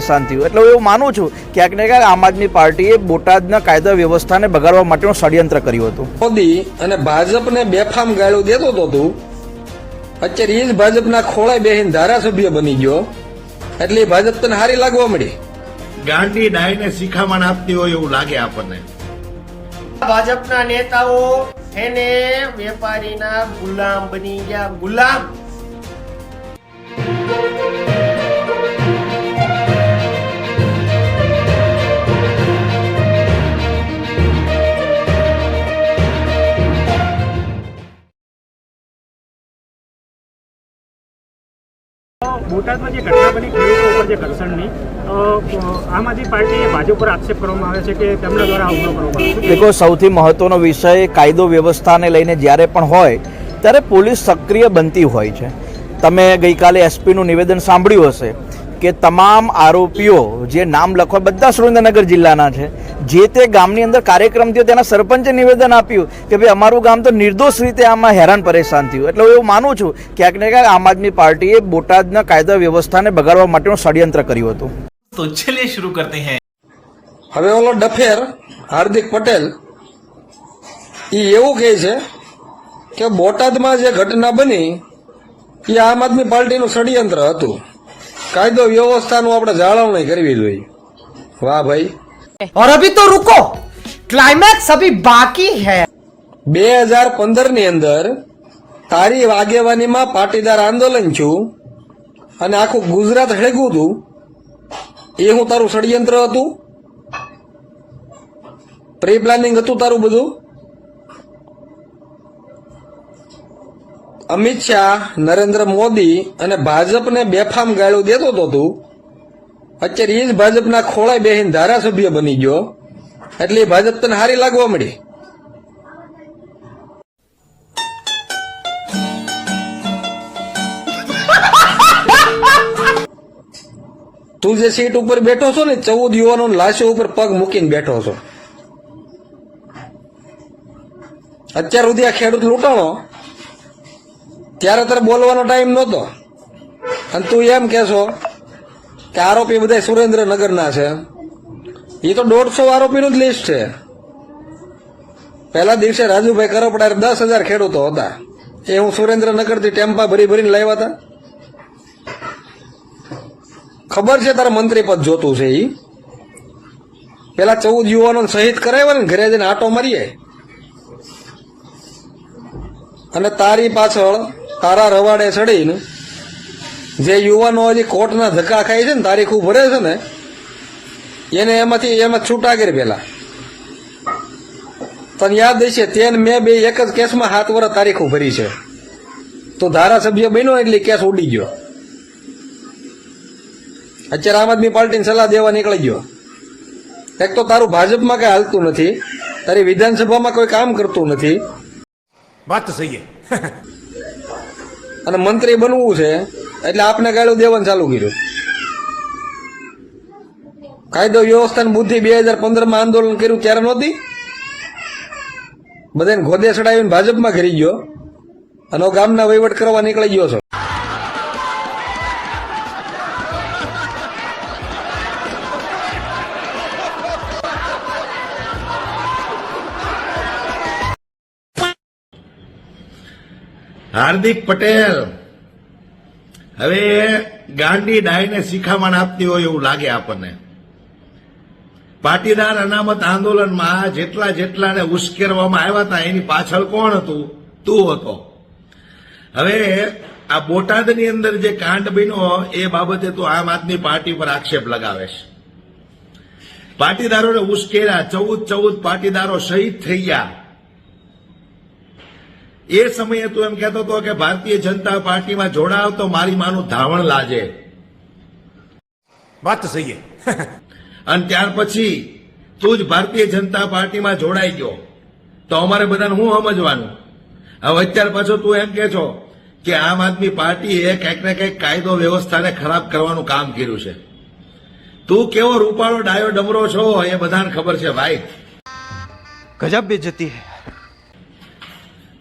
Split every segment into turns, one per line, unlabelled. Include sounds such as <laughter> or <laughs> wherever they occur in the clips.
થયું એટલે હું એવું માનું છું ક્યાંક ને ક્યાંક આમ આદમી પાર્ટીએ બોટાદના કાયદા વ્યવસ્થાને બગાડવા માટેનું ષડયંત્ર કર્યું હતું.
મોદી અને ભાજપને બેફામ ગાળો દેતો તો તું. અત્યારે એ જ ભાજપના ખોળા બેહીને ધારાસભ્ય બની ગયો. એટલે એ ભાજપ તને હારી લાગવા મળી.
ગાંડી ડાયને શિખામણ આપતી હોય એવું લાગે આપણને.
ભાજપના નેતાઓ એને વેપારીના ગુલામ બની ગયા. ગુલામ!
બોટાદમાં જે ઘટના બની ખેડૂતો ઉપર જે ઘર્ષણની આમ આદમી પાર્ટીએ ભાજપ પર આક્ષેપ કરવામાં આવે છે કે તેમના દ્વારા હુમલો કરવામાં આવે
દેખો, સૌથી મહત્વનો વિષય કાયદો વ્યવસ્થાને લઈને જ્યારે પણ હોય, ત્યારે પોલીસ સક્રિય બનતી હોય છે. તમે ગઈકાલે એસપીનું નિવેદન સાંભળ્યું હશે. કે તમામ આરોપીઓ જે નામ લખવા બધા સુરેન્દ્રનગર જિલ્લાના છે જે તે ગામની અંદર કાર્યક્રમ થયો તેના સરપંચે નિવેદન આપ્યું કે ભાઈ અમારું ગામ તો નિર્દોષ રીતે આમાં હેરાન પરેશાન થયું. એટલે હું એવું માનું છું ક્યાંક ને ક્યાંક આમ આદમી પાર્ટીએ બોટાદના કાયદા વ્યવસ્થાને બગાડવા માટેનું ષડયંત્ર કર્યું હતું.
તો ચલીએ શરૂ કરતે હૈ.
હવે ઓલો ડફેર હાર્દિક પટેલ એ એવું કહે છે કે બોટાદમાં જે ઘટના બની એ આમ આદમી પાર્ટીનું ષડયંત્ર હતું. કાયદો વ્યવસ્થાનું આપણે જાળવણી કરવી જોઈએ. વાહ ભાઈ.
ઓર અભી તો રૂકો ક્લાઇમેક્સ અભી બાકી હે
બે હજાર પંદરની અંદર તારી આગેવાનીમાં પાટીદાર આંદોલન છું અને આખું ગુજરાત હેગું હતું. એ હું તારું ષડયંત્ર હતું. પ્રી પ્લાનિંગ હતું તારું બધું? અમિત શાહ નરેન્દ્ર મોદી અને ભાજપને બેફામ ગાળો દેતો તો તું. અત્યારે એ જ ભાજપના ખોળા બેહીને ધારાસભ્ય બની ગયો. એટલે એ ભાજપ તને હારી લાગવા મળી. <laughs> તું જે સીટ ઉપર બેઠો છો ને ચૌદ યુવાનો લાશો ઉપર પગ મૂકીને બેઠો છો. અત્યાર સુધી આ ખેડૂત લૂંટાણો ત્યારે તારે બોલવાનો ટાઈમ નહોતો. અને તું એમ કહેશો કે આરોપી બધા સુરેન્દ્રનગરના છે. એ તો દોઢસો આરોપીનું જ લિસ્ટ છે. પહેલા દિવસે રાજુભાઈ કરપડા દસ હજાર ખેડૂતો હતા. એ હું સુરેન્દ્રનગરથી ટેમ્પા ભરી ભરીને લાવ્યા હતા. ખબર છે તારા મંત્રી પદ જોતું છે એ પેલા ચૌદ યુવાનો શહીદ કરાવ્યા ને ઘરે જઈને આટો મારીએ. અને તારી પાછળ તારા રવાડે ચડીને જે યુવાનો હજી કોર્ટના ધક્કા ખાય છે ને, તારીખો ભરે છે ને, એને એમાંથી એમાં છૂટા કરી પેલા. તને યાદ હશે, તેન મેં બે એક જ કેસમાં હાથ વર્ષ તારીખો ભરી છે. તો ધારાસભ્ય બન્યો એટલે કેસ ઉડી ગયો. અત્યારે આમ આદમી પાર્ટીને સલાહ દેવા નીકળી ગયો. એક તો તારું ભાજપમાં કઈ હાલતું નથી, તારી વિધાનસભામાં કોઈ કામ કરતું નથી.
વાત સહી <laughs>
અને મંત્રી બનવું છે, એટલે આપને ગાળું દેવાનું ચાલુ કર્યું. કાયદો, વ્યવસ્થા બુદ્ધિ બે હજાર પંદરમાં આંદોલન કર્યું ત્યારે નહોતી. બધાને ગોદે ચડાવીને ભાજપમાં ઘરી ગયો. અને ગામના વહીવટ કરવા નીકળી ગયો છો.
હાર્દિક પટેલ. હવે ગાંડી ડાયને શિખામણ આપતી હોય એવું લાગે આપણને. પાટીદાર અનામત આંદોલનમાં જેટલા જેટલાને ઉશ્કેરવામાં આવ્યા હતા, એની પાછળ કોણ હતું? તું હતો. હવે આ બોટાદની અંદર જે કાંડ બન્યો, એ બાબતે તું આમ આદમી પાર્ટી પર આક્ષેપ લગાવે છે. પાટીદારોને ઉશ્કેર્યા, ચૌદ ચૌદ પાટીદારો શહીદ થઈ ગયા. એ સમયે તું એમ કહેતો હતો કે ભારતીય જનતા પાર્ટીમાં જોડાવ તો મારી માનું ધાવણ લાજે.
વાત તો સહી <laughs>
અને ત્યાર પછી તું જ ભારતીય જનતા પાર્ટીમાં જોડાઈ ગયો. તો અમારે બધાને હું સમજવાનું? હવે અત્યાર પાછો તું એમ કે છો કે આમ આદમી પાર્ટીએ કંઈક ને કંઈક કાયદો વ્યવસ્થાને ખરાબ કરવાનું કામ કર્યું છે. તું કેવો રૂપાળો ડાયો ડમરો છો એ બધાને ખબર છે ભાઈ.
ગજબ બેજતી હૈ.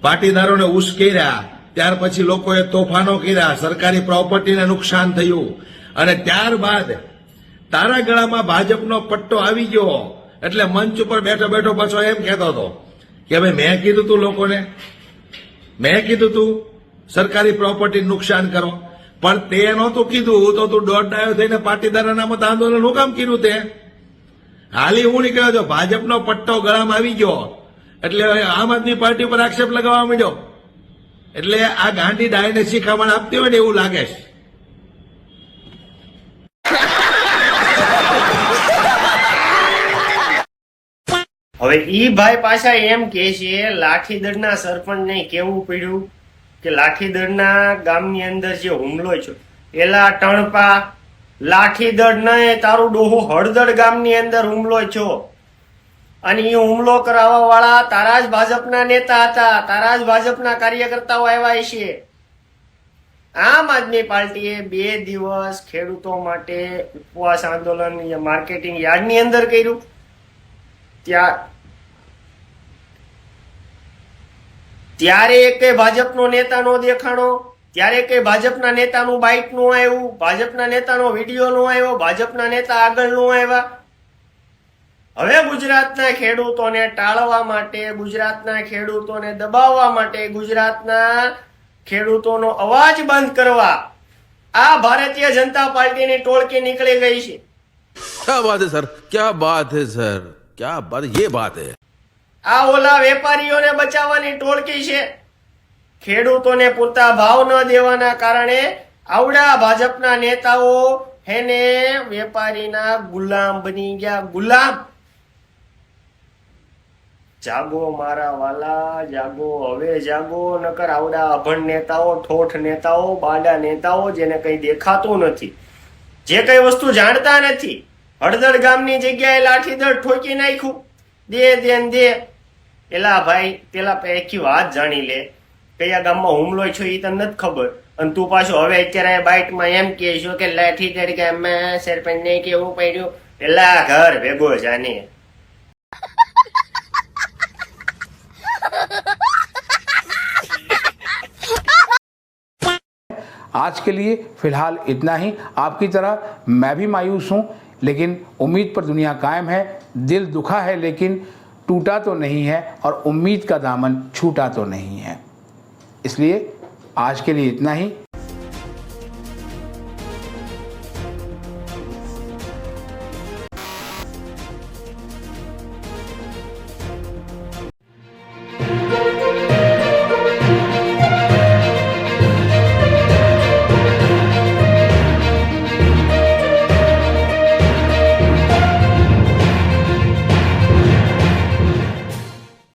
પાટીદારોને ઉશ્કેર્યા ત્યાર પછી લોકોએ તોફાનો કર્યા. સરકારી પ્રોપર્ટીને નુકસાન થયું. અને ત્યારબાદ તારા ગળામાં ભાજપનો પટ્ટો આવી ગયો. એટલે મંચ ઉપર બેઠો બેઠો પાછો એમ કહેતો હતો કે ભાઈ, મેં કીધું તું લોકોને. મેં કીધું તું સરકારી પ્રોપર્ટી નુકસાન કરો. પણ તે નહોતું કીધું તો તું દોઢ ડાયો થઈને પાટીદારના મત આંદોલન હું કામ કર્યું તે? હાલી હું નીકળ્યો છો ભાજપનો પટ્ટો ગળામાં આવી ગયો. એટલે આમ આદમી પાર્ટી પર આક્ષેપ લગાવવા માંડ્યો. એટલે આ ગાંધી ડાયને શિખામણ આપતી હોય ને એવું લાગે છે.
હવે ઈ ભાઈ પાછા એમ કે છે, લાઠીદળના સરપંચને કેવું પડ્યું કે લાઠીદળના ગામની અંદર જે હુમલો છે એલા ટણપા લાઠીદળ નહીં તારું ડોહું હળદળ ગામની અંદર હુમલો છો અને એ હુમલો કરાવવા વાળા તારા જ ભાજપના નેતા હતા, તારા જ ભાજપના કાર્યકર્તાઓ આવ્યા છે. આમ આદમી પાર્ટીએ બે દિવસ ખેડૂતો માટે ઉપવાસ આંદોલન માર્કેટિંગ યાર્ડની અંદર કર્યું. ત્યાં ત્યારે એકે ભાજપનો નેતા નો દેખાણો, ત્યારે કે ભાજપના નેતાનું બાઇકનું આવ્યું, ભાજપના નેતાનો વીડિયો નો આવ્યો, ભાજપના નેતા આગળ નો આવ્યા. હવે ગુજરાતના ખેડૂતોને ટાળવા માટે ગુજરાતના ખેડૂતોને દબાવવા માટે ગુજરાતના ખેડૂતોનો અવાજ બંધ કરવા આ ભારતીય જનતા પાર્ટીની ટોળકી નીકળી ગઈ છે.
ક્યા બાત હે સર? ક્યા બાત હે સર? ક્યા બાત યે બાત હે.
આ ઓલા વેપારીઓને બચાવવાની ટોળકી છે. ખેડૂતોને પૂરતા ભાવ ન દેવાના કારણે આવડા ભાજપના નેતાઓ હેને વેપારીના ગુલામ બની ગયા. ગુલામ! જાગો મારા વાલા, જાગો હવે જાગો, નકર આવડા અભણ નેતાઓ, ઠોઠ નેતાઓ, બાડા નેતાઓ જેને કઈ દેખાતું નથી. જે કઈ વસ્તુ જાણતા નથી. હળદર ગામની જગ્યાએ લાઠીદળ ઠોકી નાખ્યું. દે દે દે. એલા ભાઈ, પેલા એકી વાત જાણી લે. કયા ગામમાં હુમલો છો એ તને નથી ખબર. અને તું પાછો હવે અત્યારે બાઇકમાં એમ કે છો કે લાઠીદળ ગામમાં સરપંચને કેવું પડ્યું? પેલા ઘર ભેગો જાને.
आज के लिए फ़िलहाल इतना ही। आपकी तरह मैं भी मायूस हूँ, लेकिन उम्मीद पर दुनिया कायम है। दिल दुखा है, लेकिन टूटा तो नहीं है और उम्मीद का दामन छूटा तो नहीं है। इसलिए आज के लिए इतना ही।